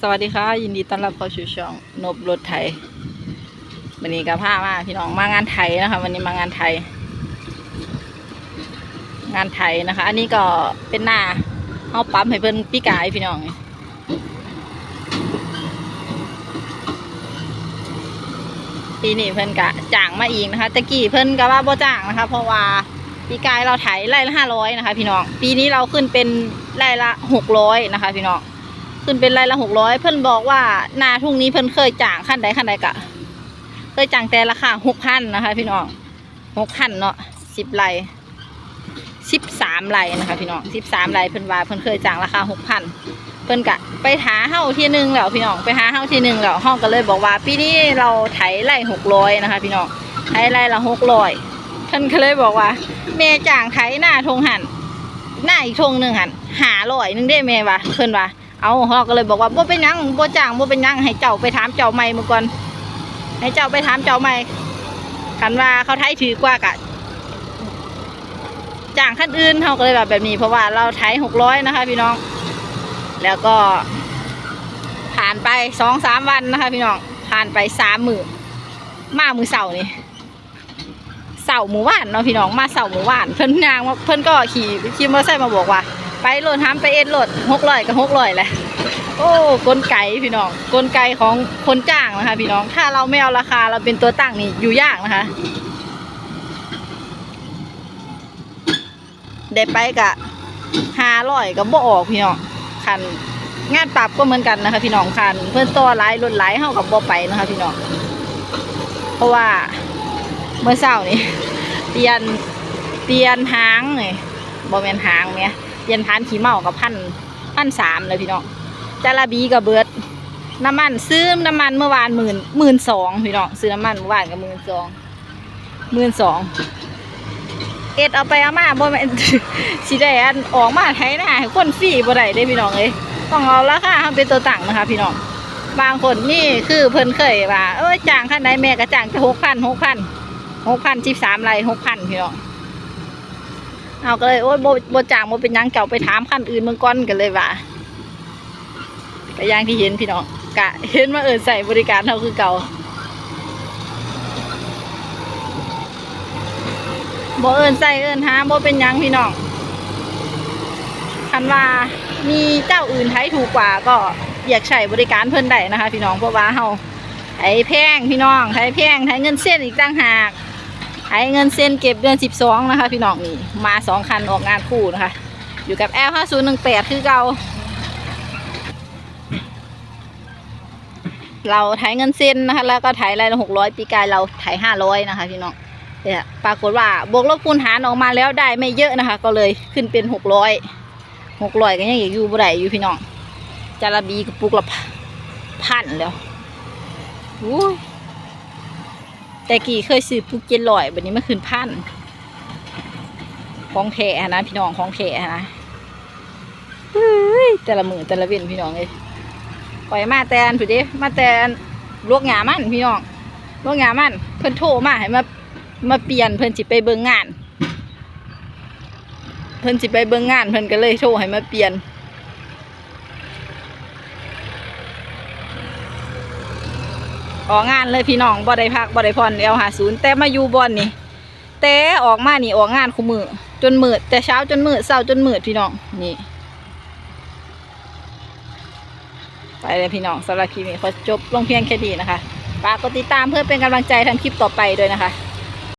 สวัสดีค่ะ ยินดีต้อนรับเข้าสู่ช่องนบรถไทยวันนี้กับผ้ามาพี่น้องมางานไทยนะคะ วันนี้มางานไทย งานไทยนะคะ อันนี้ก็เป็นหน้าเอาปั๊มให้เพิ่นพี่กายพี่น้องปีนี้เพิ่นกะจ้างมาอีกนะคะตะกี้เพิ่นก็ว่าบ่จ้างนะคะ เพราะว่าปีกายเราไถไร่ละห้าร้อยนะคะ พี่น้องปีนี้เราขึ้นเป็นไร่ละหกร้อยนะคะ พี่น้อง ขึ้นเป็นไรละหกร้อยเพิ่นบอกว่านาทุ่งนี้เพิ่นเคยจ้างขั้นใดขั้นใดกะ เคยจ้างแต่ราคาหกพันนะคะ พี่น้องหกพันเนาะสิบไร่สิบสามไร่นะคะพี่น้องสิบสามไร่เพิ่นว่าเพิ่นเคยจ้างราคาหกพันเพิ่นกะไปหาเฮ้าที่หนึ่งแล้วพี่น้องไปหาเฮ้าที่หนึ่งแล้วห้องก็เลยบอกว่าปีนี้เราไถไร่หกร้อยนะคะ พี่น้องไถไร่ละหกร้อยเพิ่นก็เลยบอกว่าแม่จ้างไถหน้าทงหันหน้าอีกทงหนึ่งหันหาร้อยหนึงได้แม่วะเพิ่นว่า เอาเขาก็เลยบอกว่าบ่เป็นยังบ่จ้างบ่เป็นยังให้เจ้าไปถามเจ้าใหม่เมื่อก่อนให้เจ้าไปถามเจ้าใหม่คันว่าเขาไทยถือกว่ากะจ้างขั้นอื่นเขาก็เลยแบบแบบนี้ เพราะว่าเราไทยหกร้อยนะคะ พี่น้อง แล้วก็ ผ่านไปสองสามวันนะคะ พี่น้องผ่านไปสามมือมามือเสาร์นี่เสาร์หมู่บ้านเนาะพี่น้องมาเสาร์หมู่บ้านเพิ่นนางเพิ่นก็ขี่ขี่มอเตอร์ไซค์มาบอกว่า ไปโหลดห้ามไปเอ็นโหลดหกร้อยกับหกร้อยแหละโอ้กลไกพี่น้องกลไกของคนจ้างนะคะ พี่น้องถ้าเราไม่เอาราคาเราเป็นตัวตั้งนี่อยู่ยากนะคะได้ไปกะห้าร้อยกับบ่ออกพี่น้องคันงานปรับก็เหมือนกันนะคะ พี่น้องคันเพื่อนตัวไลายรถไลายเท่ากับบ่ไปนะคะ พี่น้องเพราะว่าเมื่อเช้านี่เปลี่ยนเปลี่ยนหางนี่บ่แมนหางเนี่ย เปลี่ยนพานขี้เมากับพันพันสามเลยพี่น้องจาราบีกับเบิร์ดน้ำมันซื้อน้ำมันเมื่อวานหมื่นหมื่นสองพี่น้องซื้อน้ำมันเมื่อวานกับหมื่นสองหมื่นสองเอ็ดเอาไปเอามาบ่แม่นสิได้อันออกมาไทยหน้าคนฟรีบ่ได้เด้พี่น้องเอ้ยต้องเอาราคาให้เป็นตัวตั้งนะคะ พี่น้องบางคนนี่คือเพิ่นเคยว่าเอ้ยจ้างคันใดแม่ก็จ้างจะหกพันหกพันหกพันสิบสามไรหกพันพี่น้อง เอาก็เลยโอ้ยโบโบจ่างโบเป็นยังเก่าไปถามขั้นอื่นเมืองก้อนกันเลยว่าก็ย่างที่เห็นพี่น้องกะเห็นว่าเออใส่บริการเราคือเก่าโบเอินใส่เอินหาโบเป็นยังพี่น้องคันว่ามีเจ้าอื่นไทยถูกกว่าก็อยากใช้บริการเพิ่นได้นะคะ พี่น้องเพราะว่าเฮาไอ้แพงพี่น้องไทยแพงไทยเงินเส้นอีกต่างหาก ไอ้เงินเส้นเก็บเดือนสิบสองนะคะ พี่น้องนี่ มาสองคันออกงานคู่นะคะ อยู่กับ L ห้าศูนย์หนึ่งแปดคือเก่าเราถ่ายเงินเส้นนะคะ แล้วก็ถ่ายรายละหกร้อยปีกายเราถ่ายห้าร้อยนะคะ พี่น้องเนี่ยปรากฏว่าบวกลบคูณหารออกมาแล้วได้ไม่เยอะนะคะ ก็เลยขึ้นเป็นหกร้อยหกร้อยก็ยังอยู่บ่ได้อยู่พี่น้องจาระบีกระปุกละพันแล้วอู้ย แต่กี่เคยซื้อปุกเจ็ดร้อยบัดนี้มันขึ้นพันของแท้นะพี่น้องของแท้นะเฮ้ยแต่ละมือแต่ละเว้นพี่น้องเลยปล่อยมาแตนผู้เด้มาแตนลวกหงามันพี่น้องลวกหงามันเพิ่นโทรมาให้มามาเปลี่ยนเพิ่นสิไปเบิ่งงาน เพิ่นสิไปเบิ่งงานเพิ่นก็เลยโทรให้มาเปลี่ยน ออกงานเลยพี่น้องบ่ได้พักบ่ได้พรเอลหาศูนย์แต่มาอยู่บอนนี่แต่ออกมานี่ออกงานคุมือจนมืดแต่เช้าจนมืดเช้าจนมืดพี่น้องนี่ ไปเลยพี่น้องสำหรับคลิปนี้ขอจบลงเพียงแค่นี้นะคะฝากกดติดตามเพื่อเป็นกำลังใจทำคลิปต่อไปด้วยนะคะ